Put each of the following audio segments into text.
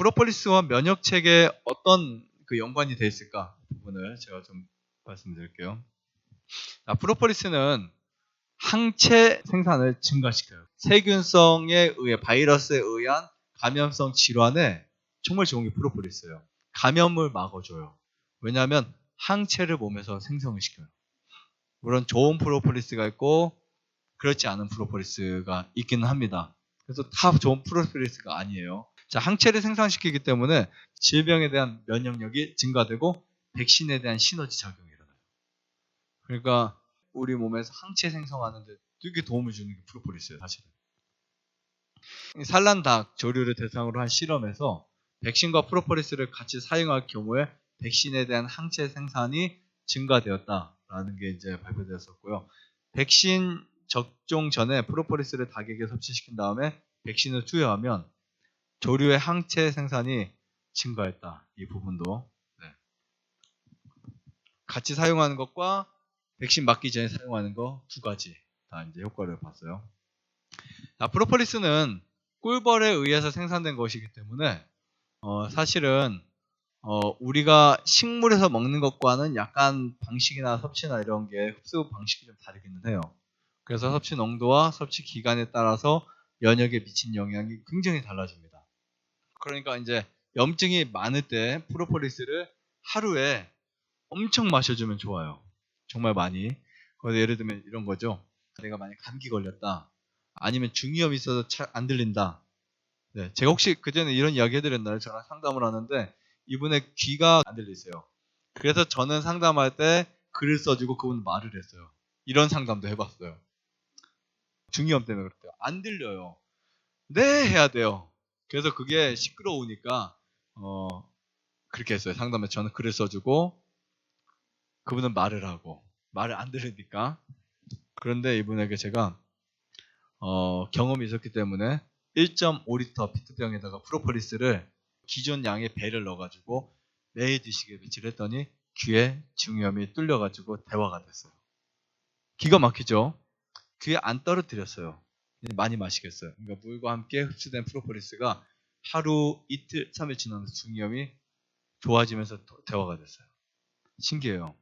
프로폴리스와 면역 체계에 어떤 그 연관이 돼 있을까 부분을 제가 좀 말씀드릴게요. 자, 프로폴리스는 항체 생산을 증가시켜요. 세균성에 의해 바이러스에 의한 감염성 질환에 정말 좋은 게 프로폴리스예요. 감염을 막아줘요. 왜냐하면 항체를 몸에서 생성을 시켜요. 물론 좋은 프로폴리스가 있고 그렇지 않은 프로폴리스가 있기는 합니다. 그래서 다 좋은 프로폴리스가 아니에요. 자, 항체를 생산시키기 때문에 질병에 대한 면역력이 증가되고 백신에 대한 시너지 작용이 일어나요. 그러니까 우리 몸에서 항체 생성하는 데 되게 도움을 주는 게 프로폴리스예요, 사실은. 이 산란닭 조류를 대상으로 한 실험에서 백신과 프로폴리스를 같이 사용할 경우에 백신에 대한 항체 생산이 증가되었다라는 게 이제 발표되었었고요. 백신 접종 전에 프로폴리스를 닭에게 섭취시킨 다음에 백신을 투여하면 조류의 항체 생산이 증가했다. 이 부분도 네. 같이 사용하는 것과 백신 맞기 전에 사용하는 거 두 가지 다 이제 효과를 봤어요. 자, 프로폴리스는 꿀벌에 의해서 생산된 것이기 때문에 어, 사실은 어, 우리가 식물에서 먹는 것과는 약간 방식이나 섭취나 이런 게 흡수 방식이 좀 다르기는 해요. 그래서 섭취 농도와 섭취 기간에 따라서 면역에 미친 영향이 굉장히 달라집니다. 그러니까 이제 염증이 많을 때 프로폴리스를 하루에 엄청 마셔주면 좋아요. 정말 많이. 예를 들면 이런 거죠. 내가 만약 감기 걸렸다. 아니면 중이염이 있어서 잘 안 들린다. 네, 제가 혹시 그전에 이런 이야기 해드렸나요? 저랑 상담을 하는데 이분의 귀가 안 들리세요. 그래서 저는 상담할 때 글을 써주고 그분 말을 했어요. 이런 상담도 해봤어요. 중이염 때문에 그렇대요. 안 들려요. 네 해야 돼요. 그래서 그게 시끄러우니까 어 그렇게 했어요. 상담에 저는 글을 써주고 그분은 말을 하고 말을 안 들으니까 그런데 이분에게 제가 어, 경험이 있었기 때문에 1.5리터 피트병에다가 프로폴리스를 기존 양의 배를 넣어가지고 매일 드시게 며칠 했더니 귀에 중이염이 뚫려가지고 대화가 됐어요. 기가 막히죠? 귀에 안 떨어뜨렸어요. 많이 마시겠어요. 그러니까 물과 함께 흡수된 프로폴리스가 하루 이틀, 3일 지나면서 중이염이 좋아지면서 대화가 됐어요. 신기해요.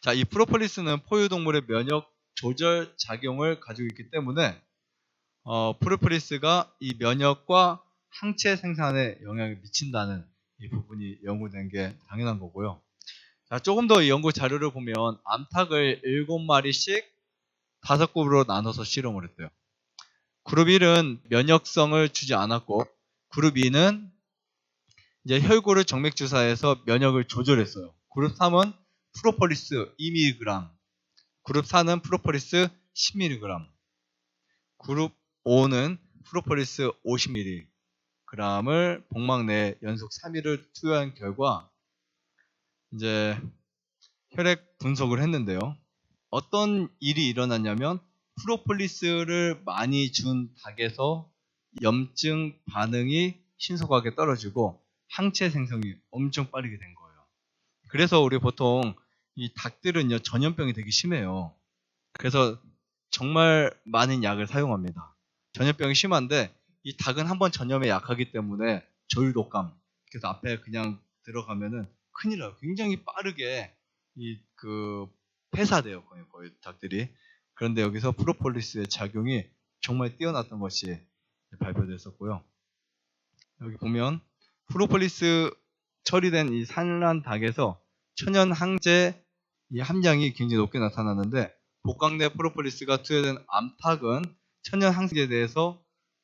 자, 이 프로폴리스는 포유동물의 면역 조절 작용을 가지고 있기 때문에 어, 프로폴리스가 이 면역과 항체 생산에 영향을 미친다는 이 부분이 연구된 게 당연한 거고요. 자, 조금 더 연구 자료를 보면 암탉을 7마리씩 5그룹으로 나눠서 실험을 했대요. 그룹 1은 면역성을 주지 않았고 그룹 2는 이제 혈구를 정맥 주사해서 면역을 조절했어요. 그룹 3은 프로폴리스 2mg, 그룹 4는 프로폴리스 10mg, 그룹 5는 프로폴리스 50mg을 복막 내에 연속 3일을 투여한 결과 이제 혈액 분석을 했는데요. 어떤 일이 일어났냐면 프로폴리스를 많이 준 닭에서 염증 반응이 신속하게 떨어지고 항체 생성이 엄청 빠르게 된 거예요. 그래서 우리 보통 이 닭들은요 전염병이 되게 심해요. 그래서 정말 많은 약을 사용합니다. 전염병이 심한데 이 닭은 한번 전염에 약하기 때문에 저유독감 그래서 앞에 그냥 들어가면은 큰일 나요. 굉장히 빠르게 이 그 폐사돼요 거의, 거의 닭들이. 그런데 여기서 프로폴리스의 작용이 정말 뛰어났던 것이 발표됐었고요. 여기 보면 프로폴리스 처리된 이 산란 닭에서 천연 항제 이 함량이 굉장히 높게 나타나는데 복강 내 프로폴리스가 투여된 암탉은 천연 항제에 대해서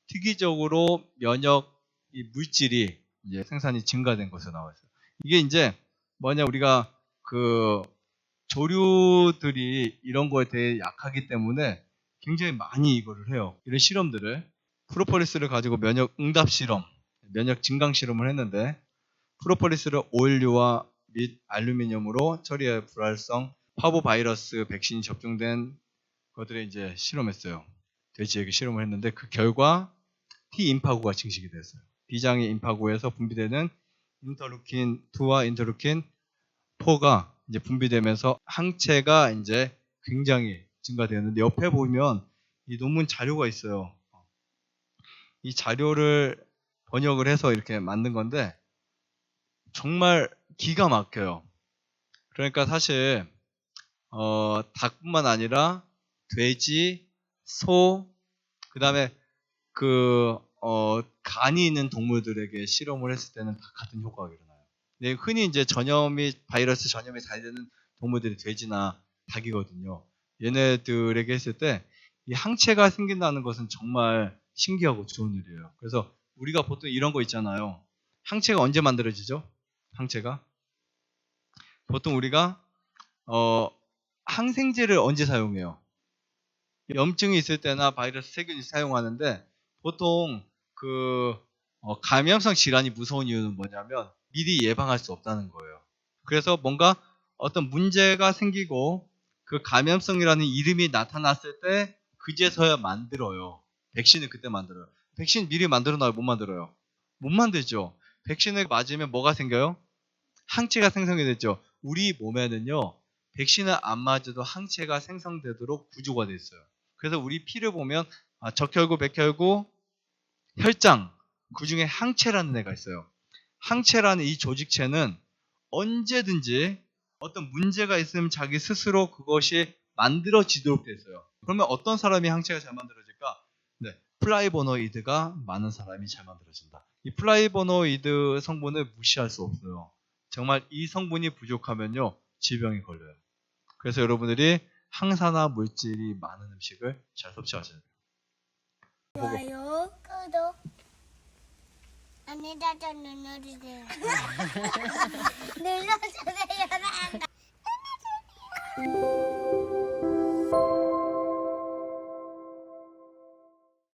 특이적으로 면역 이 물질이 생산이 증가된 것으로 나와 있어요. 이게 이제 뭐냐 우리가 그 조류들이 이런 거에 대해 약하기 때문에 굉장히 많이 이거를 해요. 이런 실험들을 프로폴리스를 가지고 면역 응답 실험, 면역 증강 실험을 했는데 프로폴리스를 오일류와 및 알루미늄으로 처리해 불활성 파보 바이러스 백신이 접종된 것들을 이제 실험했어요. 돼지에게 실험을 했는데 그 결과 T 임파구가 증식이 됐어요. 비장의 임파구에서 분비되는 인터루킨 2와 인터루킨 4가 이제 분비되면서 항체가 이제 굉장히 증가되었는데 옆에 보면 이 논문 자료가 있어요. 이 자료를 번역을 해서 이렇게 만든 건데 정말 기가 막혀요. 그러니까 사실 어, 닭뿐만 아니라 돼지, 소, 그다음에 그 어, 간이 있는 동물들에게 실험을 했을 때는 다 같은 효과가 일어나요. 근데 흔히 이제 전염이 바이러스 전염이 잘 되는 동물들이 돼지나 닭이거든요. 얘네들에게 했을 때 이 항체가 생긴다는 것은 정말 신기하고 좋은 일이에요. 그래서 우리가 보통 이런 거 있잖아요. 항체가 언제 만들어지죠? 항체가 보통 우리가 어, 항생제를 언제 사용해요? 염증이 있을 때나 바이러스 세균이 사용하는데 보통 그 어, 감염성 질환이 무서운 이유는 뭐냐면 미리 예방할 수 없다는 거예요. 그래서 뭔가 어떤 문제가 생기고 그 감염성이라는 이름이 나타났을 때 그제서야 만들어요. 백신을 그때 만들어요. 백신 미리 만들어놔요? 못 만들어요? 못 만들죠. 백신을 맞으면 뭐가 생겨요? 항체가 생성이 됐죠. 우리 몸에는요, 백신을 안 맞아도 항체가 생성되도록 구조가 돼 있어요. 그래서 우리 피를 보면 아, 적혈구, 백혈구, 혈장 그 중에 항체라는 애가 있어요. 항체라는 이 조직체는 언제든지 어떤 문제가 있으면 자기 스스로 그것이 만들어지도록 돼 있어요. 그러면 어떤 사람이 항체가 잘 만들어질까? 네, 플라이보노이드가 많은 사람이 잘 만들어진다. 이 플라이보노이드 성분을 무시할 수 없어요. 정말 이 성분이 부족하면요 질병이 걸려요. 그래서 여러분들이 항산화 물질이 많은 음식을 잘 섭취하셔야 돼요. 좋아요, 구독. 안에다가 눌러주세요. 눌러주세요. 눌러주세요.